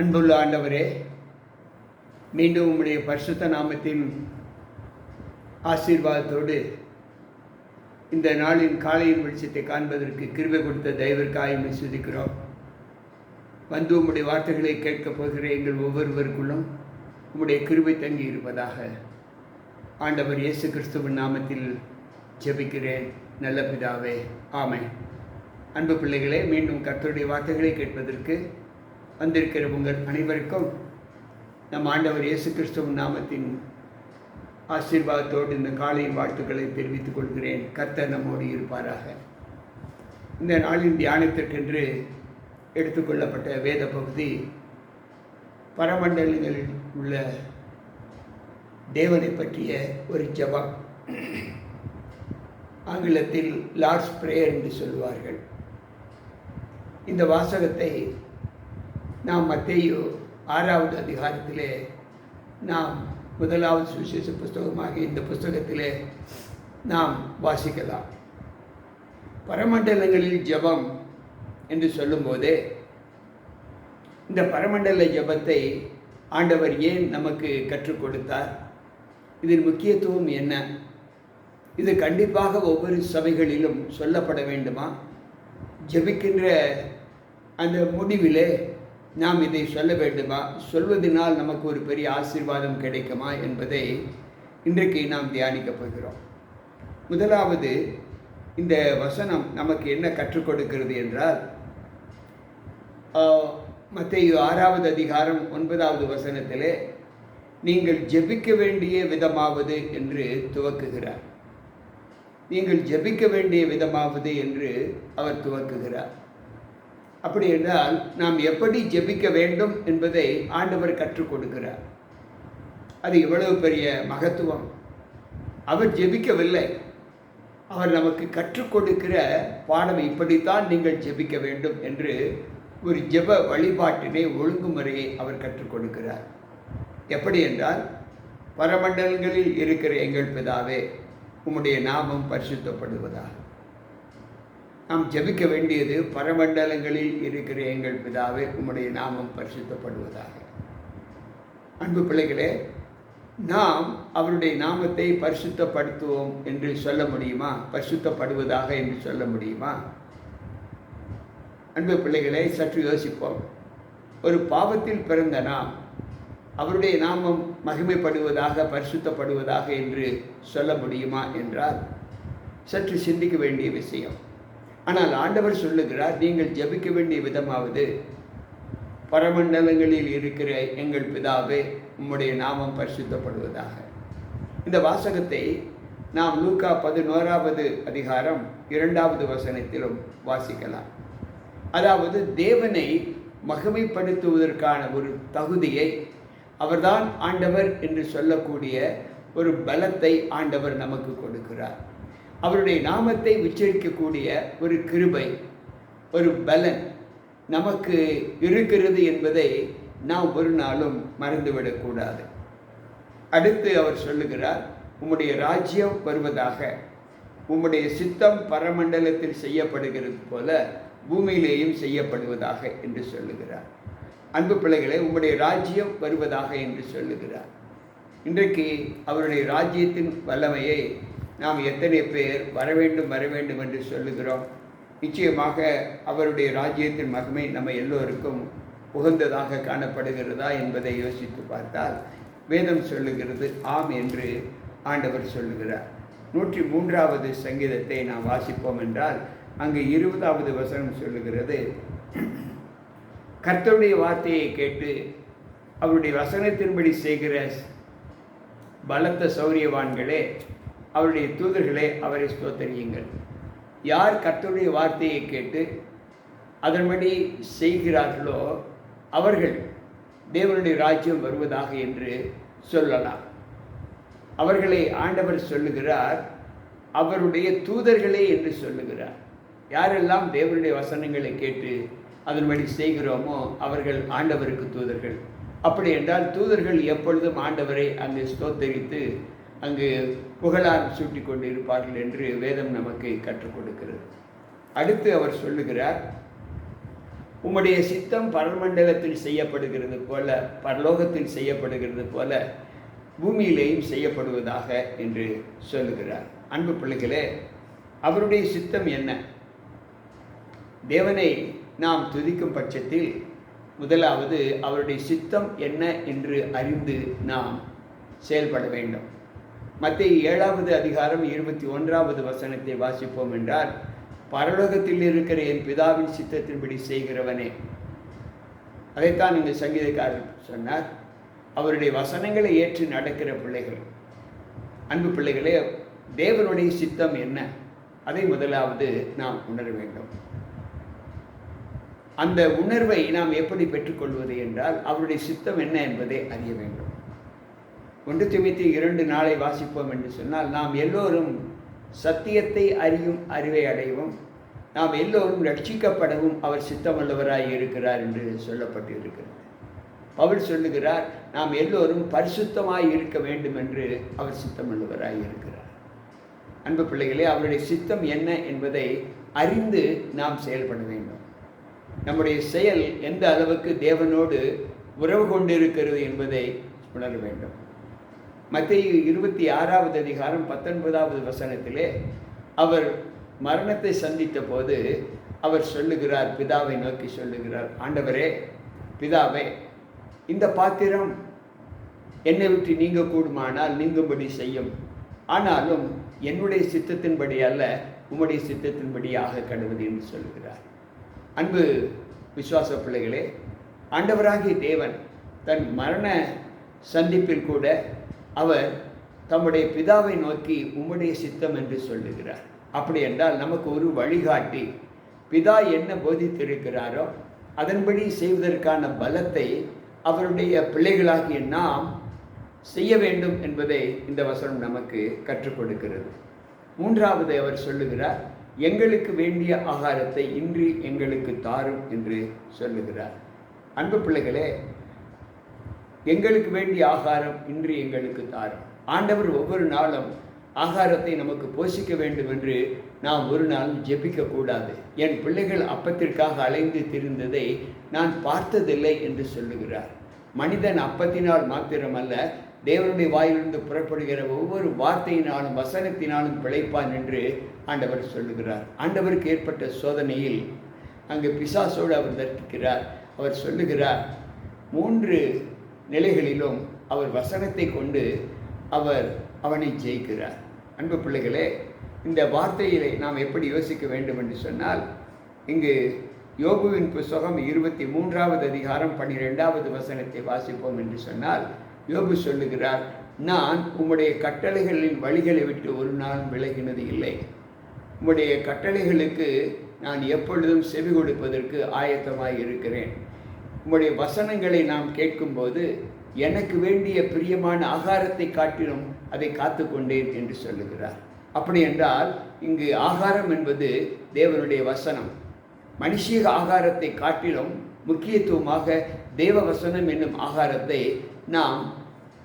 அன்புள்ள ஆண்டவரே மீண்டும் உம்முடைய பரிசுத்த நாமத்தின் ஆசீர்வாதத்தோடு இந்த நாளின் காலையின் வெளிச்சத்தை காண்பதற்கு கிருபை கொடுத்த தெய்வர்க்காய் சுதிக்கிறோம். வந்து உம்முடைய வார்த்தைகளை கேட்கப் போகிற எங்கள் ஒவ்வொருவருக்குள்ளும் உம்முடைய கிருபை தங்கி இருப்பதாக ஆண்டவர் இயேசு கிறிஸ்துவின் நாமத்தில் ஜெபிக்கிறேன். நல்ல பிதாவே ஆமை அன்பு பிள்ளைகளே மீண்டும் கர்த்தருடைய வார்த்தைகளை கேட்பதற்கு வந்திருக்கிற உங்கள் அனைவருக்கும் நம் ஆண்டவர் இயேசு கிறிஸ்துவின் நாமத்தின் ஆசீர்வாதத்தோடு இந்த காலை வாழ்த்துக்களை தெரிவித்துக் கொள்கிறேன். கர்த்தர் நம்மோடு இருப்பாராக. இந்த நாளின் தியானத்திற்கென்று எடுத்துக்கொள்ளப்பட்ட வேத பகுதி பரமண்டலங்களில் உள்ள தேவனை பற்றிய ஒரு ஜபம். ஆங்கிலத்தில் லார்ட்ஸ் பிரேயர் என்று சொல்வார்கள் இந்த வாசகத்தை நாம் மத்தேயு ஆறாவது அதிகாரத்திலே நாம் முதலாவது சுவிசேஷ புஸ்தகமாக இந்த புஸ்தகத்திலே நாம் வாசிக்கலாம். பரமண்டலங்களில் ஜெபம் என்று சொல்லும்போதே இந்த பரமண்டல ஜெபத்தை ஆண்டவர் ஏன் நமக்கு கற்றுக் கொடுத்தார்? இதன் முக்கியத்துவம் என்ன? இது கண்டிப்பாக ஒவ்வொரு சபைகளிலும் சொல்லப்பட வேண்டுமா? ஜெபிக்கின்ற அந்த முடிவிலே நாம் இதை சொல்ல வேண்டுமா? சொல்வதனால் நமக்கு ஒரு பெரிய ஆசீர்வாதம் கிடைக்குமா என்பதை இன்றைக்கு நாம் தியானிக்கப் போகிறோம். முதலாவது இந்த வசனம் நமக்கு என்ன கற்றுக் கொடுக்கிறது என்றால் மத்திய ஆறாவது அதிகாரம் ஒன்பதாவது வசனத்திலே நீங்கள் ஜெபிக்க வேண்டிய விதமாவது என்று துவக்குகிறார். நீங்கள் ஜெபிக்க வேண்டிய விதமாவது என்று அவர் துவக்குகிறார். அப்படி என்றால் நாம் எப்படி ஜெபிக்க வேண்டும் என்பதை ஆண்டவர் கற்றுக் கொடுக்கிறார். அது எவ்வளவு பெரிய மகத்துவம். அவர் ஜெபிக்கவில்லை. அவர் நமக்கு கற்றுக் கொடுக்கிற பாடம் இப்படித்தான் நீங்கள் ஜெபிக்க வேண்டும் என்று ஒரு ஜெப வழிபாட்டினை ஒழுங்குமுறையை அவர் கற்றுக் கொடுக்கிறார். எப்படி என்றால் பரமண்டலங்களில் இருக்கிற எங்கள் பிதாவே உம்முடைய நாமம் பரிசுத்தப்படுவதாக. நாம் ஜெபிக்க வேண்டியது பரமண்டலங்களில் இருக்கிற எங்கள் பிதாவே உம்முடைய நாமம் பரிசுத்தப்படுவதாக. அன்பு பிள்ளைகளே நாம் அவருடைய நாமத்தை பரிசுத்தப்படுத்துவோம் என்று சொல்ல முடியுமா? பரிசுத்தப்படுவதாக என்று சொல்ல முடியுமா? அன்பு பிள்ளைகளை சற்று யோசிப்போம். ஒரு பாவத்தில் பிறந்த நாம் அவருடைய நாமம் மகிமைப்படுவதாக பரிசுத்தப்படுவதாக என்று சொல்ல முடியுமா என்றால் சற்று சிந்திக்க வேண்டிய விஷயம். ஆனால் ஆண்டவர் சொல்லுகிறார் நீங்கள் ஜபிக்க வேண்டிய விதமாவது பரமண்டலங்களில் இருக்கிற எங்கள் பிதாவே உம்முடைய நாமம் பரிசுத்தப்படுவதாக. இந்த வாசகத்தை நாம் லூக்கா பதினோராவது அதிகாரம் இரண்டாவது வசனத்திலும் வாசிக்கலாம். அதாவது தேவனை மகிமைப்படுத்துவதற்கான ஒரு தகுதியை அவர்தான் ஆண்டவர் என்று சொல்லக்கூடிய ஒரு பலத்தை ஆண்டவர் நமக்கு கொடுக்கிறார். அவருடைய நாமத்தை உச்சரிக்கக்கூடிய ஒரு கிருபை ஒரு பலன் நமக்கு இருக்கிறது என்பதை நாம் ஒரு நாளும் மறந்துவிடக்கூடாது. அடுத்து அவர் சொல்லுகிறார் உம்முடைய ராஜ்யம் வருவதாக. உம்முடைய சித்தம் பரமண்டலத்தில் செய்யப்படுகிறது போல பூமியிலேயும் செய்யப்படுவதாக என்று சொல்லுகிறார். அன்பு பிள்ளைகளை உம்முடைய ராஜ்யம் வருவதாக என்று சொல்லுகிறார். இன்றைக்கு அவருடைய ராஜ்யத்தின் வல்லமையை நாம் எத்தனை பேர் வர வேண்டும் வர வேண்டும் என்று சொல்லுகிறோம். நிச்சயமாக அவருடைய ராஜ்யத்தின் மகிமை நம்ம எல்லோருக்கும் உகந்ததாக காணப்படுகிறதா என்பதை யோசித்து பார்த்தால் வேதம் சொல்லுகிறது ஆம் என்று ஆண்டவர் சொல்லுகிறார். நூற்றி மூன்றாவது சங்கீதத்தை நாம் வாசிப்போம் என்றால் அங்கு இருபதாவது வசனம் சொல்லுகிறது கர்த்தருடைய வார்த்தையை கேட்டு அவருடைய வசனத்தின்படி செய்கிற பலத்த சௌரியவான்களே அவருடைய தூதர்களே அவரை ஸ்தோத்தரியுங்கள். யார் கர்த்தருடைய வார்த்தையை கேட்டு அதன்படி செய்கிறார்களோ அவர்கள் தேவனுடைய ராஜ்யம் வருவதாக என்று சொல்லலாம். அவர்களை ஆண்டவர் சொல்லுகிறார் அவருடைய தூதர்களே என்று சொல்லுகிறார். யாரெல்லாம் தேவனுடைய வசனங்களை கேட்டு அதன்படி செய்கிறோமோ அவர்கள் ஆண்டவருக்கு தூதர்கள். அப்படி என்றால் தூதர்கள் எப்பொழுதும் ஆண்டவரை அங்கே ஸ்தோத்தரித்து அங்கு புகழார் சூட்டி கொண்டு இருப்பார்கள் என்று வேதம் நமக்கு கற்றுக் கொடுக்கிறது. அடுத்து அவர் சொல்லுகிறார் உம்முடைய சித்தம் பரமண்டலத்தில் செய்யப்படுகிறது போல பரலோகத்தில் செய்யப்படுகிறது போல பூமியிலேயும் செய்யப்படுவதாக என்று சொல்லுகிறார். அன்பு பிள்ளைகளே அவருடைய சித்தம் என்ன? தேவனை நாம் துதிக்கும் பட்சத்தில் முதலாவது அவருடைய சித்தம் என்ன என்று அறிந்து நாம் செயல்பட வேண்டும். மத்திய ஏழாவது அதிகாரம் இருபத்தி ஒன்றாவது வசனத்தை வாசிப்போம் என்றால் பரலோகத்தில் இருக்கிற என் பிதாவின் சித்தத்தின்படி செய்கிறவனே. அதைத்தான் இங்கு சங்கீதக்காரர் சொன்னார். அவருடைய வசனங்களை ஏற்று நடக்கிற பிள்ளைகள். அன்பு பிள்ளைகளே தேவனுடைய சித்தம் என்ன? அதை முதலாவது நாம் உணர வேண்டும். அந்த உணர்வை நாம் எப்படி பெற்றுக்கொள்வது என்றால் அவருடைய சித்தம் என்ன என்பதை அறிய வேண்டும். ஒன்று திமித்தி இரண்டு நாளை வாசிப்போம் என்று சொன்னால் நாம் எல்லோரும் சத்தியத்தை அறியும் அறிவை அடையவும் நாம் எல்லோரும் ரட்சிக்கப்படவும் அவர் சித்தமுள்ளவராய் இருக்கிறார் என்று சொல்லப்பட்டு இருக்கிறது பவுல் சொல்லுகிறார் நாம் எல்லோரும் பரிசுத்தமாய் இருக்க வேண்டும் என்று அவர் சித்தமுள்ளவராய் இருக்கிறார். அன்பு பிள்ளைகளே அவருடைய சித்தம் என்ன என்பதை அறிந்து நாம் செயல்பட வேண்டும். நம்முடைய செயல் எந்த அளவுக்கு தேவனோடு உறவு கொண்டிருக்கிறது என்பதை உணர வேண்டும். மத்திய இருபத்தி ஆறாவது அதிகாரம் பத்தொன்பதாவது வசனத்திலே அவர் மரணத்தை சந்தித்த போது அவர் சொல்லுகிறார் பிதாவை நோக்கி சொல்லுகிறார் ஆண்டவரே பிதாவே இந்த பாத்திரம் என்னை விட்டு நீங்க கூடுமானால் நீங்கும்படி செய்யும். ஆனாலும் என்னுடைய சித்தத்தின்படி அல்ல உம்முடைய சித்தத்தின்படியாக கடுவது என்று சொல்லுகிறார். அன்பு விசுவாச பிள்ளைகளே ஆண்டவராகிய தேவன் தன் மரண சந்திப்பில் கூட அவர் தம்முடைய பிதாவை நோக்கி உம்முடைய சித்தம் என்று சொல்லுகிறார். அப்படி என்றால் நமக்கு ஒரு வழிகாட்டி பிதா என்ன போதித்திருக்கிறாரோ அதன்படி செய்வதற்கான பலத்தை அவருடைய பிள்ளைகளாகிய நாம் செய்ய வேண்டும் என்பதை இந்த வசனம் நமக்கு கற்றுக் கொடுக்கிறது. மூன்றாவது அவர் சொல்லுகிறார் எங்களுக்கு வேண்டிய ஆகாரத்தை இன்று எங்களுக்கு தாரும் என்று சொல்லுகிறார். அன்பு பிள்ளைகளே எங்களுக்கு வேண்டிய ஆகாரம் இன்று எங்களுக்கு தாரும். ஆண்டவர் ஒவ்வொரு நாளும் ஆகாரத்தை நமக்கு போஷிக்க வேண்டும் என்று நாம் ஒரு நாளும் ஜெபிக்க கூடாது என் பிள்ளைகள் அப்பத்திற்காக அலைந்து திரிந்ததை நான் பார்த்ததில்லை என்று சொல்லுகிறார். மனிதன் அப்பத்தினால் மாத்திரமல்ல தேவனுடைய வாயிலிருந்து புறப்படுகிற ஒவ்வொரு வார்த்தையினாலும் வசனத்தினாலும் பிழைப்பான் என்று ஆண்டவர் சொல்லுகிறார். ஆண்டவருக்கு ஏற்பட்ட சோதனையில் அங்கு பிசாசோடு அவர் தர்க்கிக்கிறார். அவர் சொல்லுகிறார் மூன்று நிலைகளிலும் அவர் வசனத்தை கொண்டு அவர் அவனை ஜெயிக்கிறார். அன்பு பிள்ளைகளே இந்த வார்த்தையிலே நாம் எப்படி யோசிக்க வேண்டும் என்று சொன்னால் இங்கு யோகுவின் புஸ்தகம் இருபத்தி மூன்றாவது அதிகாரம் பன்னிரெண்டாவது வசனத்தை வாசிப்போம் என்று சொன்னால் யோபு சொல்லுகிறார் நான் உம்முடைய கட்டளைகளின் வழிகளை விட்டு ஒரு நாள் விலகினது இல்லை. உம்முடைய கட்டளைகளுக்கு நான் எப்பொழுதும் செவி கொடுப்பதற்கு ஆயத்தமாக இருக்கிறேன். உங்களுடைய வசனங்களை நாம் கேட்கும்போது எனக்கு வேண்டிய பிரியமான ஆகாரத்தை காட்டிலும் அதை காத்து கொண்டேன் என்று சொல்லுகிறார். அப்படி என்றால் இங்கு ஆகாரம் என்பது தேவனுடைய வசனம். மனுஷீக ஆகாரத்தை காட்டிலும் முக்கியத்துவமாக தேவ வசனம் என்னும் ஆகாரத்தை நாம்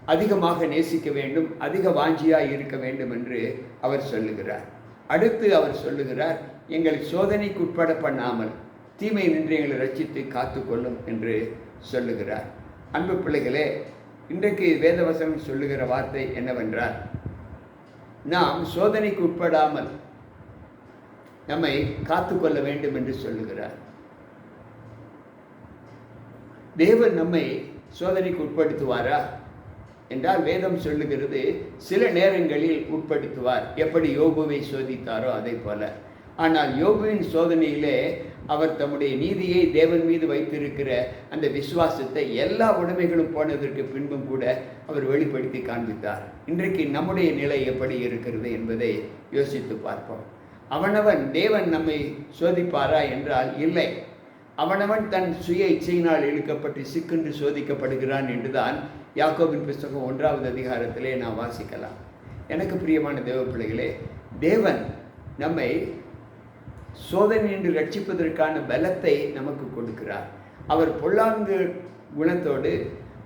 அதிகமாக நேசிக்க வேண்டும் அதிக வாஞ்சியாக இருக்க வேண்டும் என்று அவர் சொல்லுகிறார். அடுத்து அவர் சொல்லுகிறார் எங்களை சோதனைக்கு உட்பட பண்ணாமல் தீமை நின்று எங்களை ரட்சித்து காத்துக்கொள்ளும் என்று சொல்லுகிறார். அன்பு பிள்ளைகளே இன்றைக்கு வேதவசம் சொல்லுகிற வார்த்தை என்னவென்றால் நாம் சோதனைக்கு உட்படாமல் நம்மை காத்துக்கொள்ள வேண்டும் என்று சொல்லுகிறார். தேவன் நம்மை சோதனைக்கு உட்படுத்துவாரா? என்றால் வேதம் சொல்லுகிறது சில நேரங்களில் உட்படுத்துவார். எப்படி யோபுவை சோதித்தாரோ அதே போல. ஆனால் யோபுவின் சோதனையிலே அவர் தம்முடைய நீதியை தேவன் மீது வைத்திருக்கிற அந்த விசுவாசத்தை எல்லா உடைமைகளும் போனதற்கு பின்பும் கூட அவர் வெளிப்படுத்தி காண்பித்தார். இன்றைக்கு நம்முடைய நிலை எப்படி இருக்கிறது என்பதை யோசித்து பார்ப்போம். அவனவன் தேவன் நம்மை சோதிப்பாரா என்றால் இல்லை. அவனவன் தன் சுய இச்சையினால் இழுக்கப்பட்டு சிக்கென்று சோதிக்கப்படுகிறான் என்றுதான் யாக்கோபின் புஸ்தகம் ஒன்றாவது அதிகாரத்திலே நாம் வாசிக்கலாம். எனக்கு பிரியமான தேவ பிள்ளைகளே தேவன் நம்மை சோதனை என்று ரட்சிப்பதற்கான பலத்தை நமக்கு கொடுக்கிறார். அவர் பொல்லாங்கு குணத்தோடு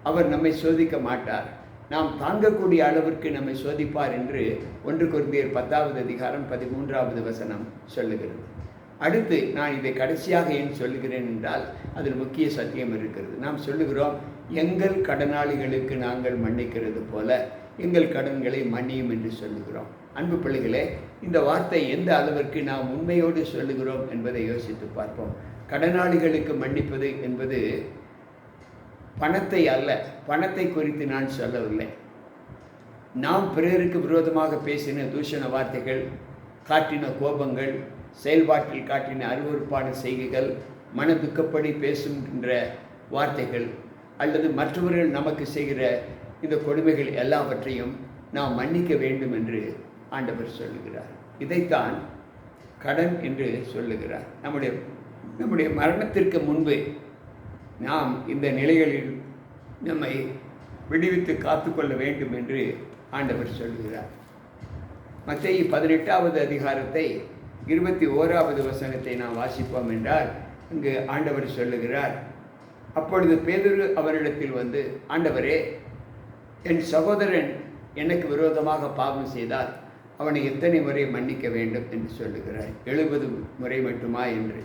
அவர் நம்மை சோதிக்க மாட்டார். நாம் தாங்கக்கூடிய அளவிற்கு நம்மை சோதிப்பார் என்று ஒன்று குருந்தியர் பத்தாவது அதிகாரம் பதிமூன்றாவது வசனம் சொல்லுகிறது. அடுத்து நான் இதை கடைசியாக ஏன் சொல்லுகிறேன் என்றால் அதில் முக்கிய சத்தியம் இருக்கிறது. நாம் சொல்லுகிறோம் எங்கள் கடனாளிகளுக்கு நாங்கள் மன்னிக்கிறது போல எங்கள் கடன்களை மன்னியும் என்று சொல்லுகிறோம். அன்பு பிள்ளைகளே இந்த வார்த்தை எந்த அளவிற்கு நாம் உண்மையோடு சொல்லுகிறோம் என்பதை யோசித்து பார்ப்போம். கடனாளிகளுக்கு மன்னிப்பது என்பது பணத்தை அல்ல பணத்தை குறித்து நான் சொல்லவில்லை. நாம் பிறருக்கு விரோதமாக பேசின தூஷண வார்த்தைகள் காட்டின கோபங்கள் செயல்பாட்டில் காட்டின அருவறுப்பான செய்கைகள் மன துக்கப்படி பேசுகின்ற வார்த்தைகள் அல்லது மற்றவர்கள் நமக்கு செய்கிற இந்த கொடுமைகள் எல்லாவற்றையும் நாம் மன்னிக்க வேண்டும் என்று ஆண்டவர் சொல்லுகிறார். இதைத்தான் கடன் என்று சொல்லுகிறார். நம்முடைய நம்முடைய மரணத்திற்கு முன்பு நாம் இந்த நிலைகளில் நம்மை விடுவித்து காத்துக்கொள்ள வேண்டும் என்று ஆண்டவர் சொல்கிறார் மத்திய பதினெட்டாவது அதிகாரத்தை இருபத்தி ஓராவது வசனத்தை நாம் வாசிப்போம் என்றால் இங்கு ஆண்டவர் சொல்லுகிறார் அப்பொழுது பேதுரு அவரிடத்தில் வந்து ஆண்டவரே என் சகோதரன் எனக்கு விரோதமாக பாவம் செய்தார். அவனை எத்தனை முறை மன்னிக்க வேண்டும் என்று சொல்லுகிறார். எழுபது முறை மட்டுமா என்று.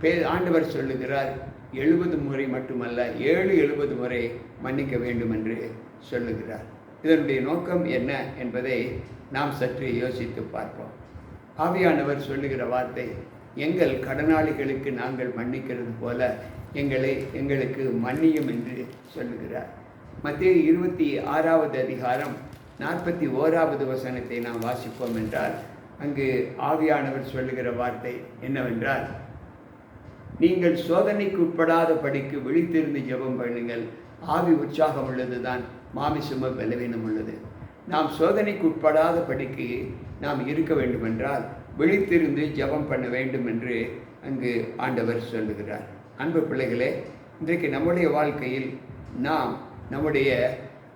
பே ஆண்டவர் சொல்லுகிறார் எழுபது முறை மட்டுமல்ல ஏழு எழுபது முறை மன்னிக்க வேண்டும் என்று சொல்லுகிறார். இதனுடைய நோக்கம் என்ன என்பதை நாம் சற்று யோசித்து பார்ப்போம். ஆவியானவர் சொல்லுகிற வார்த்தை எங்கள் கடனாளிகளுக்கு நாங்கள் மன்னிக்கிறது போல எங்களை எங்களுக்கு மன்னியும் என்று சொல்லுகிறார். மத்திய இருபத்தி ஆறாவது அதிகாரம் நாற்பத்தி ஓராவது வசனத்தை நாம் வாசிப்போம் என்றால் அங்கு ஆவியானவர் சொல்லுகிற வார்த்தை என்னவென்றால் நீங்கள் சோதனைக்கு உட்படாத படிக்கு விழித்திருந்து ஜெபம் பண்ணுங்கள். ஆவி உற்சாகம் உள்ளது தான் மாமிசும பலவீனம் உள்ளது. நாம் சோதனைக்கு உட்படாத படிக்கு நாம் இருக்க வேண்டுமென்றால் விழித்திருந்து ஜெபம் பண்ண வேண்டும் என்று அங்கு ஆண்டவர் சொல்லுகிறார். அன்பு பிள்ளைகளே இன்றைக்கு நம்முடைய வாழ்க்கையில் நாம் நம்முடைய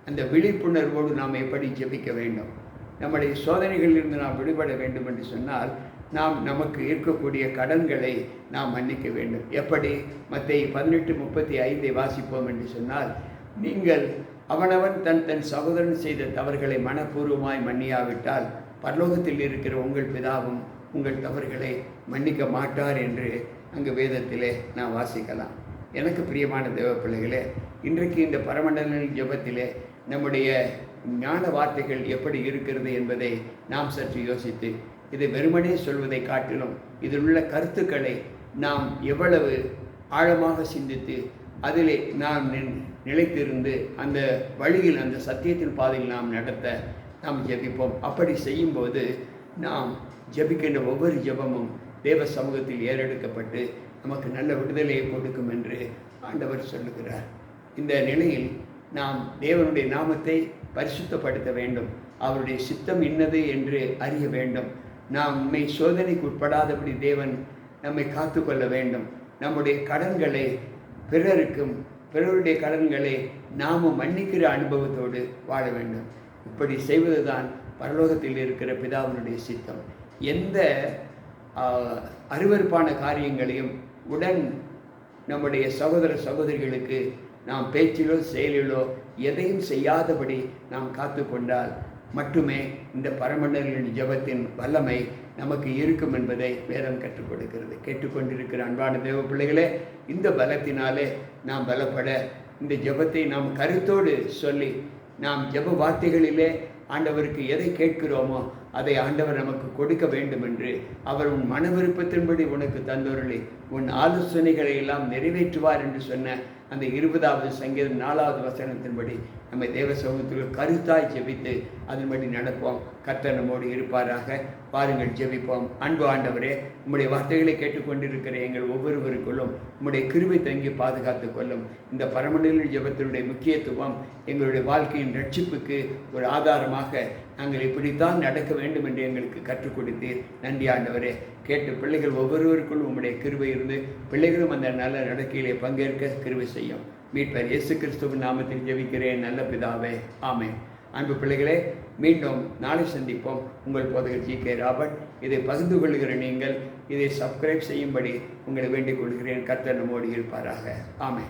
அந்த விழிப்புணர்வோடு நாம் எப்படி ஜெபிக்க வேண்டும்? நம்முடைய சோதனைகளிலிருந்து நாம் விடுபட வேண்டும் என்று சொன்னால் நாம் நமக்கு இருக்கக்கூடிய கடன்களை நாம் மன்னிக்க வேண்டும். எப்படி? மற்ற பதினெட்டு முப்பத்தி ஐந்தை வாசிப்போம் என்று சொன்னால் நீங்கள் அவனவன் தன் தன் சகோதரன் செய்த தவறுகளை மனப்பூர்வமாய் மன்னியாவிட்டால் பரலோகத்தில் இருக்கிற உங்கள் பிதாவும் உங்கள் தவறுகளை மன்னிக்க மாட்டார் என்று அங்கு வேதத்திலே நான் வாசிக்கலாம். எனக்கு பிரியமான தேவ பிள்ளைகளே இன்றைக்கு இந்த பரமண்டல ஜபத்திலே நம்முடைய ஞான வார்த்தைகள் எப்படி இருக்கிறது என்பதை நாம் சற்று யோசித்து இதை வெறுமனே சொல்வதை காட்டிலும் இதில் உள்ள கருத்துக்களை நாம் எவ்வளவு ஆழமாக சிந்தித்து அதிலே நாம் நின்- நிலைத்திருந்து அந்த வழியில் அந்த சத்தியத்தின் பாதையில் நாம் நடத்த நாம் ஜெபிப்போம். அப்படி செய்யும்போது நாம் ஜெபிக்கின்ற ஒவ்வொரு ஜெபமும் தேவ சமூகத்தில் ஏறெடுக்கப்பட்டு நமக்கு நல்ல விடுதலையை கொடுக்கும் என்று ஆண்டவர் சொல்லுகிறார். இந்த நிலையில் நாம் தேவனுடைய நாமத்தை பரிசுத்தப்படுத்த வேண்டும். அவருடைய சித்தம் இன்னது என்று அறிய வேண்டும். நாம் நம்மை சோதனைக்கு உட்படாதபடி தேவன் நம்மை காத்துக்கொள்ள வேண்டும். நம்முடைய கடன்களை பிறருக்கும் பிறருடைய கடன்களை நாம் மன்னிக்கிற அனுபவத்தோடு வாழ வேண்டும். இப்படி செய்வதுதான் பரலோகத்தில் இருக்கிற பிதாவினுடைய சித்தம். எந்த அருவறுப்பான அருவருப்பான காரியங்களையும் உடன் நம்முடைய சகோதர சகோதரிகளுக்கு நாம் பேச்சிலோ செயலிலோ எதையும் செய்யாதபடி நாம் காத்து கொண்டால் மட்டுமே இந்த பரமண்டலின் ஜெபத்தின் வல்லமை நமக்கு இருக்கும் என்பதை வேதம் கற்றுக் கொடுக்கிறது. கேட்டுக்கொண்டிருக்கிற அன்பான தேவ பிள்ளைகளே இந்த பலத்தினாலே நாம் பலப்பட இந்த ஜெபத்தை நாம் கருத்தோடு சொல்லி நாம் ஜெப வார்த்தைகளிலே ஆண்டவருக்கு எதை கேட்கிறோமோ அதை ஆண்டவர் நமக்கு கொடுக்க வேண்டும் என்று அவர் உன் மன விருப்பத்தின்படி உனக்கு தந்தொருளி உன் ஆலோசனைகளை எல்லாம் நிறைவேற்றுவார் என்று சொன்ன அந்த இருபதாவது சங்கீதம் நாலாவது வசனத்தின்படி நம்ம தேவ சமூகத்தில் கருத்தாய் ஜெபித்து அதன்படி நடப்போம். கர்த்தர் நம்மோடு இருப்பாராக. பாருங்கள் ஜெபிப்போம். அன்பு ஆண்டவரே உம்முடைய வார்த்தைகளை கேட்டுக்கொண்டிருக்கிற எங்கள் ஒவ்வொருவருக்குள்ளும் உம்முடைய கிருபை தங்கி பாதுகாத்து கொள்ளும். இந்த பரமநிலை ஜெபத்தினுடைய முக்கியத்துவம் எங்களுடைய வாழ்க்கையின் ரட்சிப்புக்கு ஒரு ஆதாரமாக நாங்கள் இப்படித்தான் நடக்க வேண்டும் என்று எங்களுக்கு கற்றுக் கொடுத்தீர். நன்றி ஆண்டவரே. கேட்டு பிள்ளைகள் ஒவ்வொருவருக்குள்ளும் உம்முடைய கிருபை இருந்து பிள்ளைகளும் அந்த நல்ல நடக்கையிலே பங்கேற்க கிருபை செய்யும். மீட்பர் இயேசு கிறிஸ்துவின் நாமத்தில் ஜெபிக்கிறேன். நல்ல பிதாவே ஆமை அன்பு பிள்ளைகளே மீண்டும் நாளை சந்திப்போம். உங்கள் போதகர் ஜி கே ராபர்ட். இதை பகிர்ந்து கொள்கிற நீங்கள் இதை சப்ஸ்கிரைப் செய்யும்படி உங்களை வேண்டிக் கொள்கிறேன். கர்த்தர் நம்மோடு இருப்பாராக. ஆமை